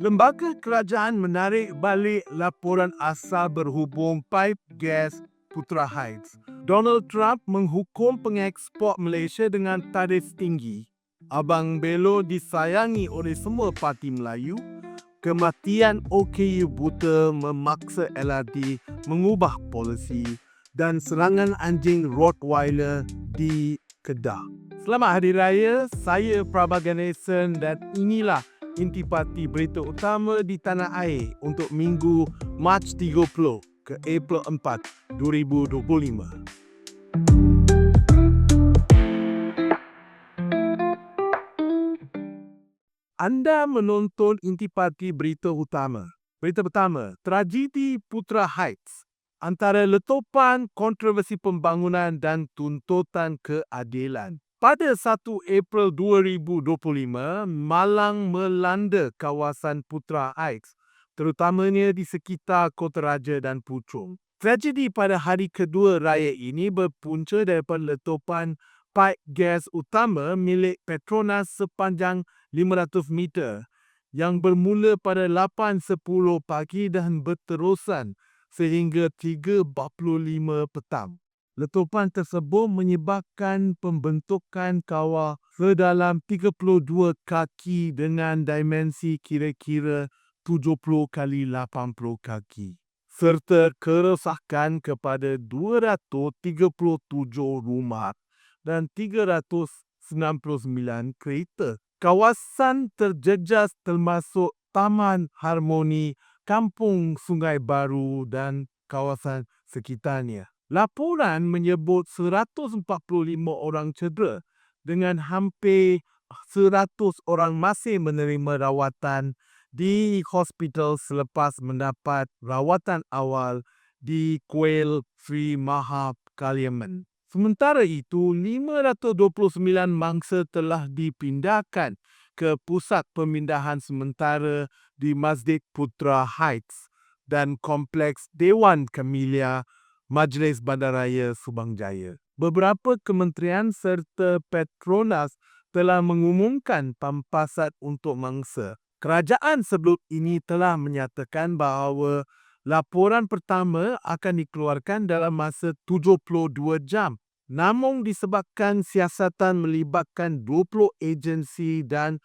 Lembaga kerajaan menarik balik laporan asal berhubung paip gas Putra Heights. Donald Trump menghukum pengekspor Malaysia dengan tarif tinggi. Abang Belo disayangi oleh semua parti Melayu. Kematian OKU buta memaksa LRT mengubah polisi dan serangan anjing Rottweiler di Kedah. Selamat Hari Raya, saya Prabha Ganesan dan inilah intipati berita utama di tanah air untuk minggu Mac 30 ke April 4, 2025. Anda menonton intipati berita utama. Berita pertama, tragedi Putra Heights antara letupan kontroversi pembangunan dan tuntutan keadilan. Pada 1 April 2025, malang melanda kawasan Putra Heights, terutamanya di sekitar Kota Raja dan Puchong. Tragedi pada hari kedua raya ini berpunca daripada letupan paip gas utama milik Petronas sepanjang 500 meter yang bermula pada 8.10 pagi dan berterusan sehingga 3.45 petang. Letupan tersebut menyebabkan pembentukan kawah sedalam 32 kaki dengan dimensi kira-kira 70 kali 80 kaki serta kerosakan kepada 237 rumah dan 399 kereta. Kawasan terjejas termasuk Taman Harmoni, Kampung Sungai Baru dan kawasan sekitarnya. Laporan menyebut 145 orang cedera dengan hampir 100 orang masih menerima rawatan di hospital selepas mendapat rawatan awal di Kuil Sri Maha Kaliaman. Sementara itu, 529 mangsa telah dipindahkan ke pusat pemindahan sementara di Masjid Putra Heights dan Kompleks Dewan Camellia Majlis Bandaraya Subang Jaya. Beberapa kementerian serta Petronas telah mengumumkan pampasat untuk mangsa. Kerajaan sebelum ini telah menyatakan bahawa laporan pertama akan dikeluarkan dalam masa 72 jam. Namun disebabkan siasatan melibatkan 20 agensi dan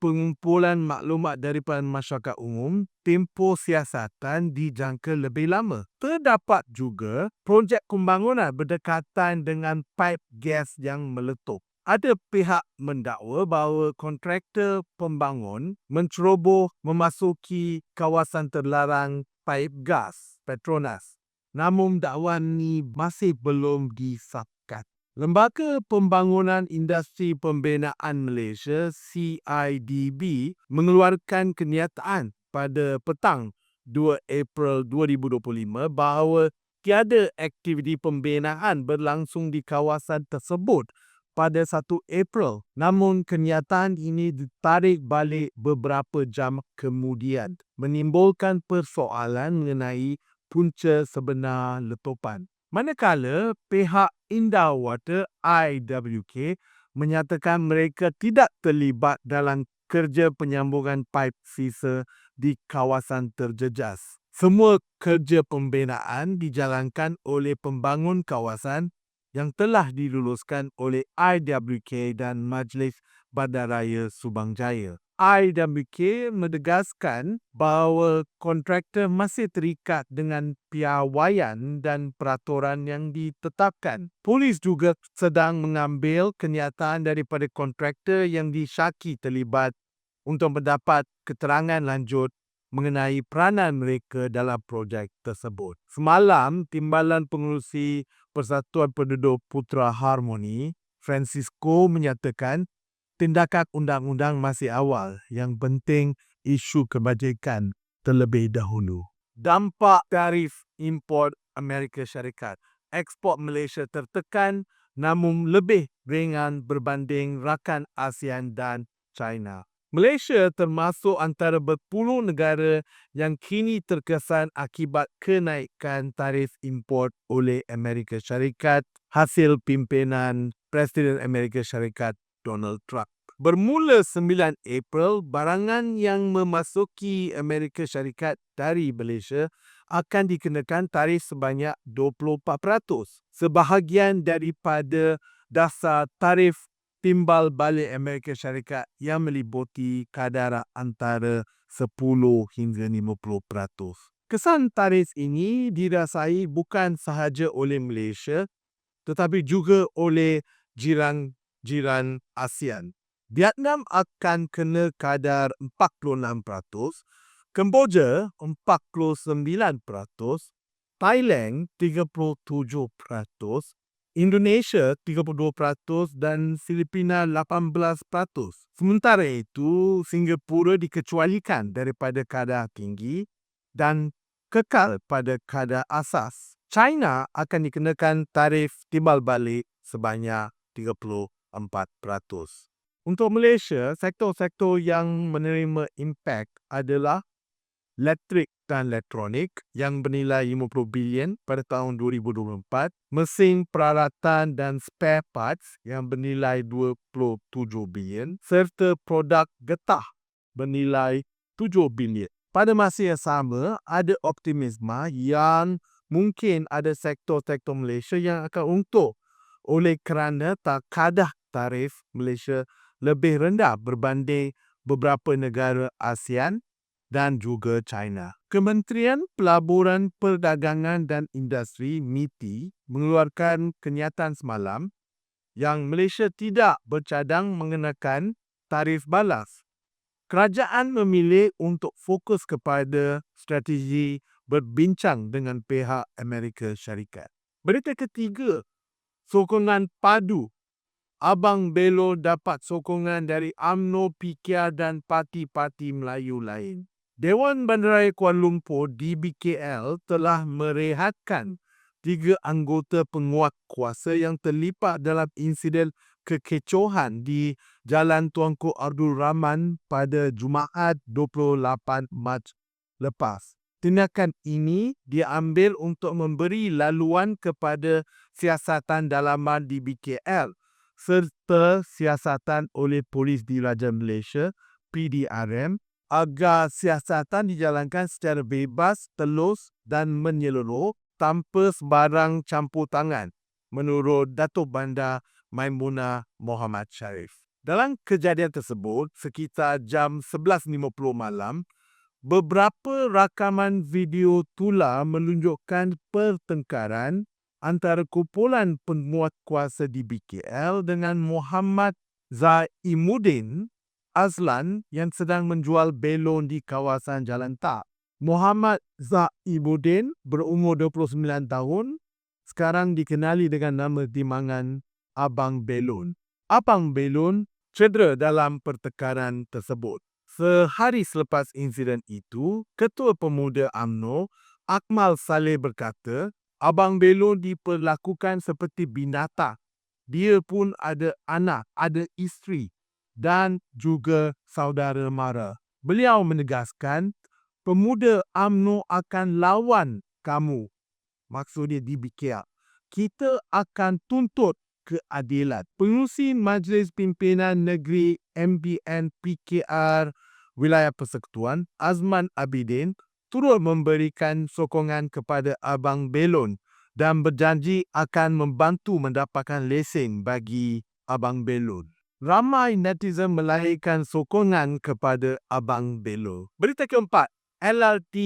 pengumpulan maklumat daripada masyarakat umum, tempoh siasatan dijangka lebih lama. Terdapat juga projek pembangunan berdekatan dengan paip gas yang meletup. Ada pihak mendakwa bahawa kontraktor pembangun menceroboh memasuki kawasan terlarang paip gas Petronas. Namun dakwaan ini masih belum disahkan. Lembaga Pembangunan Industri Pembinaan Malaysia CIDB mengeluarkan kenyataan pada petang 2 April 2025 bahawa tiada aktiviti pembinaan berlangsung di kawasan tersebut pada 1 April. Namun kenyataan ini ditarik balik beberapa jam kemudian menimbulkan persoalan mengenai punca sebenar letupan. Manakala pihak Indah Water IWK menyatakan mereka tidak terlibat dalam kerja penyambungan paip sisa di kawasan terjejas. Semua kerja pembinaan dijalankan oleh pembangun kawasan yang telah diluluskan oleh IWK dan Majlis Bandaraya Subang Jaya. IWK menegaskan bahawa kontraktor masih terikat dengan piawaian dan peraturan yang ditetapkan. Polis juga sedang mengambil kenyataan daripada kontraktor yang disyaki terlibat untuk mendapat keterangan lanjut mengenai peranan mereka dalam projek tersebut. Semalam, Timbalan Pengurusi Persatuan Penduduk Putra Harmoni, Francisco menyatakan tindakan undang-undang masih awal yang penting isu kebajikan terlebih dahulu. Dampak tarif import Amerika Syarikat. Ekspor Malaysia tertekan namun lebih ringan berbanding rakan ASEAN dan China. Malaysia termasuk antara berpuluh negara yang kini terkesan akibat kenaikan tarif import oleh Amerika Syarikat hasil pimpinan Presiden Amerika Syarikat Donald Trump. Bermula 9 April, barangan yang memasuki Amerika Syarikat dari Malaysia akan dikenakan tarif sebanyak 24%. Sebahagian daripada dasar tarif timbal balik Amerika Syarikat yang meliputi kadar antara 10 hingga 50%. Kesan tarif ini dirasai bukan sahaja oleh Malaysia tetapi juga oleh jiran-jiran ASEAN. Vietnam akan kena kadar 46%, Kemboja 49%, Thailand 37%, Indonesia 32% dan Filipina 18%. Sementara itu, Singapura dikecualikan daripada kadar tinggi dan kekal pada kadar asas. China akan dikenakan tarif timbal balik sebanyak 34%. Untuk Malaysia, sektor-sektor yang menerima impak adalah elektrik dan elektronik yang bernilai 50 bilion pada tahun 2024, mesin peralatan dan spare parts yang bernilai 27 bilion serta produk getah bernilai 7 bilion. Pada masa yang sama, ada optimisme yang mungkin ada sektor-sektor Malaysia yang akan untung oleh kerana takadah tarif Malaysia lebih rendah berbanding beberapa negara ASEAN dan juga China. Kementerian Pelaburan Perdagangan dan Industri MITI mengeluarkan kenyataan semalam yang Malaysia tidak bercadang mengenakan tarif balas. Kerajaan memilih untuk fokus kepada strategi berbincang dengan pihak Amerika Syarikat. Berita ketiga, sokongan padu Abang Belo dapat sokongan dari AMNO, PKR dan parti-parti Melayu lain. Dewan Bandaraya Kuala Lumpur DBKL telah merehatkan tiga anggota penguat kuasa yang terlibat dalam insiden kekecohan di Jalan Tuanku Abdul Rahman pada Jumaat 28 Mac lepas. Tindakan ini diambil untuk memberi laluan kepada siasatan dalaman DBKL serta siasatan oleh Polis Diraja Malaysia PDRM agar siasatan dijalankan secara bebas, telus dan menyeluruh tanpa sebarang campur tangan menurut Datuk Bandar Maimuna Muhammad Sharif. Dalam kejadian tersebut, sekitar jam 11.50 malam, beberapa rakaman video tular menunjukkan pertengkaran antara kumpulan penguat kuasa di BKL dengan Muhammad Zaimuddin Azlan yang sedang menjual belon di kawasan Jalan Tak. Muhammad Zaimuddin berumur 29 tahun, sekarang dikenali dengan nama timangan Abang Belon. Abang Belon cedera dalam pertengkaran tersebut. Sehari selepas insiden itu, Ketua Pemuda AMNO, Akmal Saleh berkata, Abang Belo diperlakukan seperti binatang. Dia pun ada anak, ada isteri dan juga saudara mara. Beliau menegaskan, pemuda AMNO akan lawan kamu. Maksudnya di BKR. Kita akan tuntut keadilan. Pengurusi Majlis Pimpinan Negeri MBN PKR Wilayah Persekutuan Azman Abidin turut memberikan sokongan kepada Abang Belon dan berjanji akan membantu mendapatkan lesen bagi Abang Belon. Ramai netizen melahirkan sokongan kepada Abang Belon. Berita keempat, LRT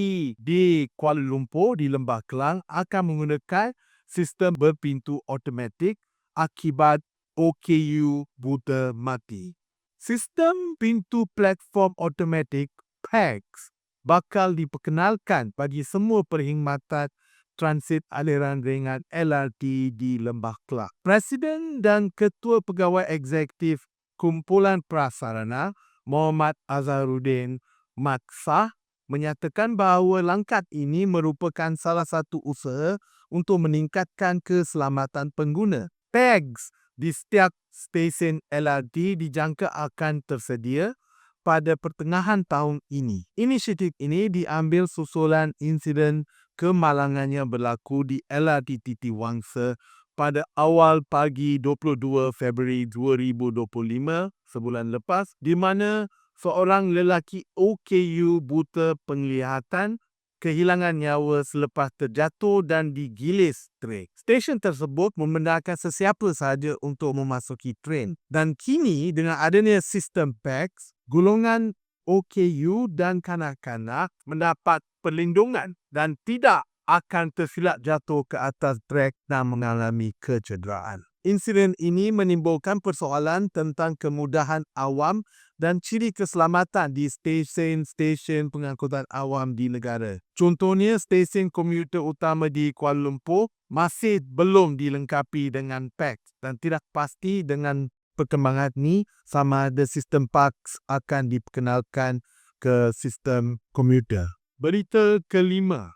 di Kuala Lumpur di Lembah Kelang akan menggunakan sistem berpintu automatik akibat OKU buta mati. Sistem pintu platform automatik PAX bakal diperkenalkan bagi semua perkhidmatan transit aliran ringan LRT di Lembah Kelak. Presiden dan Ketua Pegawai Eksekutif Kumpulan Prasarana Muhammad Azharuddin Maksah menyatakan bahawa langkah ini merupakan salah satu usaha untuk meningkatkan keselamatan pengguna. Tags di setiap stesen LRT dijangka akan tersedia pada pertengahan tahun ini. Inisiatif ini diambil susulan insiden kemalangan yang berlaku di LRT Titi Wangsa pada awal pagi 22 Februari 2025 sebulan lepas di mana seorang lelaki OKU buta penglihatan kehilangan nyawa selepas terjatuh dan digilis trek. Stesen tersebut membenarkan sesiapa sahaja untuk memasuki tren dan kini dengan adanya sistem PAX, golongan OKU dan kanak-kanak mendapat perlindungan dan tidak akan tersilap jatuh ke atas trek dan mengalami kecederaan. Insiden ini menimbulkan persoalan tentang kemudahan awam dan ciri keselamatan di stesen-stesen pengangkutan awam di negara. Contohnya, stesen komuter utama di Kuala Lumpur masih belum dilengkapi dengan PAX dan tidak pasti dengan perkembangan ini sama ada sistem PAX akan diperkenalkan ke sistem komuter. Berita kelima,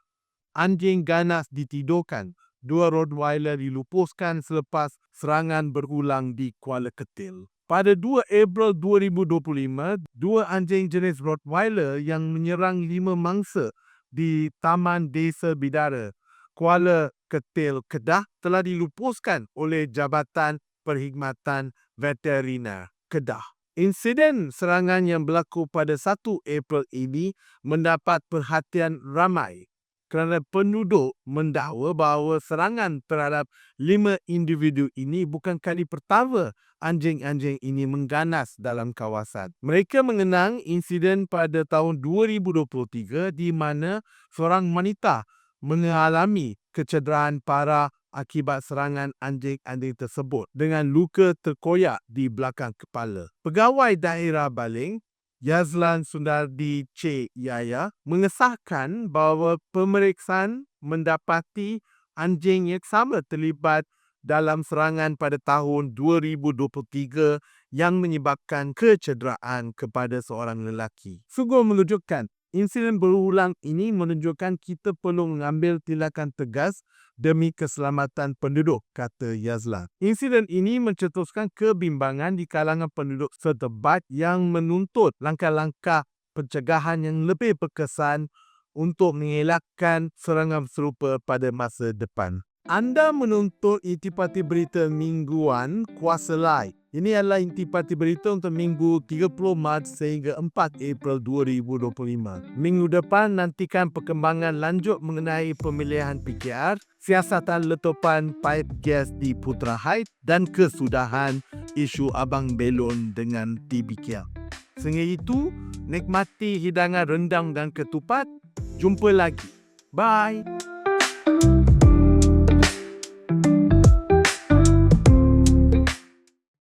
anjing ganas ditidurkan. Dua Rottweiler dilupuskan selepas serangan berulang di Kuala Ketil. Pada 2 April 2025, dua anjing jenis Rottweiler yang menyerang lima mangsa di Taman Desa Bidara, Kuala Ketil, Kedah telah dilupuskan oleh Jabatan Perkhidmatan Veteriner Kedah. Insiden serangan yang berlaku pada 1 April ini mendapat perhatian ramai kerana penduduk mendakwa bahawa serangan terhadap lima individu ini bukan kali pertama anjing-anjing ini mengganas dalam kawasan. Mereka mengenang insiden pada tahun 2023 di mana seorang wanita mengalami kecederaan parah akibat serangan anjing-anjing tersebut dengan luka terkoyak di belakang kepala. Pegawai daerah Baling Yazlan Sundardi C. Yaya mengesahkan bahawa pemeriksaan mendapati anjing yang sama terlibat dalam serangan pada tahun 2023 yang menyebabkan kecederaan kepada seorang lelaki. Sungguh menunjukkan insiden berulang ini menunjukkan kita perlu mengambil tindakan tegas demi keselamatan penduduk, kata Yazlan. Insiden ini mencetuskan kebimbangan di kalangan penduduk setempat yang menuntut langkah-langkah pencegahan yang lebih berkesan untuk mengelakkan serangan serupa pada masa depan. Anda menuntut intipati berita mingguan Kuasa Lai. Ini adalah intipati berita untuk minggu 30 Mac sehingga 4 April 2025. Minggu depan nantikan perkembangan lanjut mengenai pemilihan PKR, siasatan letupan pipe gas di Putra Heights dan kesudahan isu Abang Belon dengan TBK. Sehingga itu, nikmati hidangan rendang dan ketupat. Jumpa lagi. Bye.